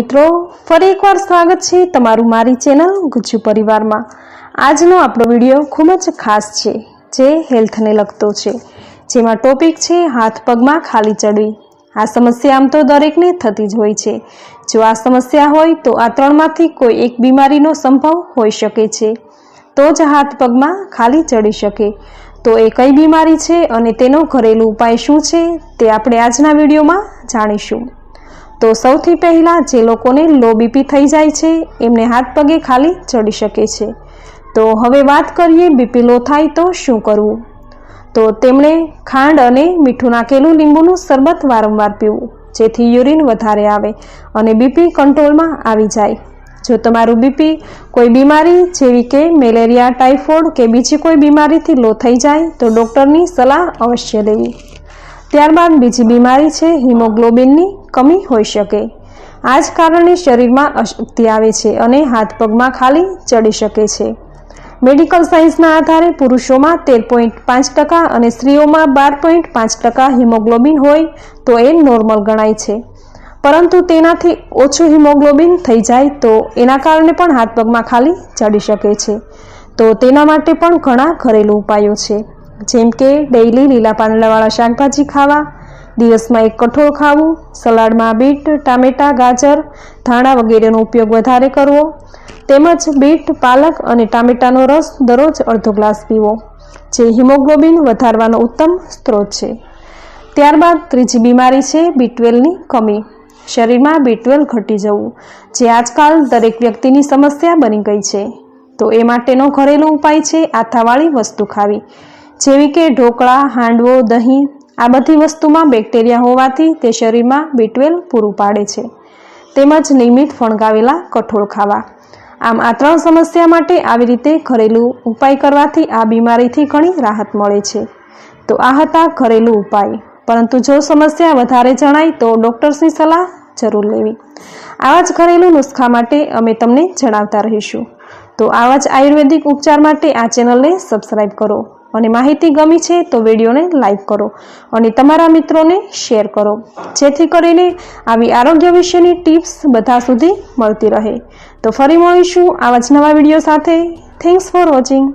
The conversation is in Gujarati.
મિત્રો, ફરી એકવાર સ્વાગત છે તમારું મારી ચેનલ ગુજ્જુ પરિવારમાં. આજનો આપણો વીડિયો ખૂબ જ ખાસ છે, જે હેલ્થને લગતો છે, જેમાં ટોપિક છે હાથ પગમાં ખાલી ચડવી. આ સમસ્યા આમ તો દરેકને થતી જ હોય છે. જો આ સમસ્યા હોય તો આ ત્રણમાંથી કોઈ એક બીમારીનો સંભવ હોઈ શકે છે. તો જ હાથ પગમાં ખાલી ચડી શકે. તો એ કઈ બીમારી છે અને તેનો ઘરેલું ઉપાય શું છે તે આપણે આજના વિડીયોમાં જાણીશું. તો સૌથી પહેલાં જે લોકોને લો બીપી થઈ જાય છે, એમને હાથ પગે ખાલી ચડી શકે છે. તો હવે વાત કરીએ બીપી લો થાય તો શું કરવું? તો તેમણે ખાંડ અને મીઠું નાખેલું લીંબુનું શરબત વારંવાર પીવું, જેથી યુરિન વધારે આવે અને બીપી કંટ્રોલમાં આવી જાય. જો તમારું બીપી કોઈ બીમારી જેવી કે મેલેરિયા ટાઇફોઇડ કે બીજી કોઈ બીમારીથી લો થઈ જાય, તો ડૉક્ટરની સલાહ અવશ્ય લેવી. ત્યારબાદ બીજી બીમારી છે, હિમોગ્લોબિનની કમી હોઈ શકે. આ જ કારણે શરીરમાં અશક્તિ આવે છે અને હાથ પગમાં ખાલી ચડી શકે છે. મેડિકલ સાયન્સના આધારે પુરુષોમાં તેર પોઈન્ટ પાંચ ટકા અને સ્ત્રીઓમાં બાર પોઈન્ટ પાંચ ટકા હિમોગ્લોબિન હોય તો એ નોર્મલ ગણાય છે. પરંતુ તેનાથી ઓછું હિમોગ્લોબિન થઈ જાય તો એના કારણે પણ હાથ પગમાં ખાલી ચડી શકે છે. તો તેના માટે પણ ઘણા ઘરેલું ઉપાયો છે. જેમ કે ડેઈલી લીલા પાંદડાવાળા શાકભાજી ખાવા, દિવસમાં એક કઠોળ ખાવું, સલાડમાં બીટ, ટામેટાં, ગાજર, ધાણા વગેરેનો ઉપયોગ વધારે કરવો, તેમજ બીટ, પાલક અને ટામેટાનો રસ દરરોજ અડધો ગ્લાસ પીવો, જે હિમોગ્લોબિન વધારવાનો ઉત્તમ સ્ત્રોત છે. ત્યારબાદ ત્રીજી બીમારી છે બીટવેલની કમી. શરીરમાં બીટવેલ ઘટી જવું, જે આજકાલ દરેક વ્યક્તિની સમસ્યા બની ગઈ છે. તો એ માટેનો ઘરેલું ઉપાય છે આથાવાળી વસ્તુ ખાવી. જેવી કે ઢોકળા, હાંડવો, દહીં, આ બધી વસ્તુમાં બેક્ટેરિયા હોવાથી તે શરીરમાં બીટવેલ પૂરું પાડે છે. તેમજ નિયમિત ફણગાવેલા કઠોળ ખાવા. આમ આ ત્રણ સમસ્યા માટે આવી રીતે ઘરેલું ઉપાય કરવાથી આ બીમારીથી ઘણી રાહત મળે છે. તો આ હતા ઘરેલું ઉપાય. પરંતુ જો સમસ્યા વધારે જણાય તો ડૉક્ટર્સની સલાહ જરૂર લેવી. આવા જ ઘરેલું નુસ્ખા માટે અમે તમને જણાવતા રહીશું. તો આવા જ આયુર્વેદિક ઉપચાર માટે આ ચેનલને સબસ્ક્રાઈબ કરો. અને માહિતી ગમી છે તો વિડીયોને લાઈક કરો અને તમારા મિત્રોને શેર કરો. જેથી કરીને આવી આરોગ્ય વિશેની ટિપ્સ બધા સુધી મળતી રહે. તો ફરી મળીશું આવા જ નવા વીડિયો સાથે. Thanks for watching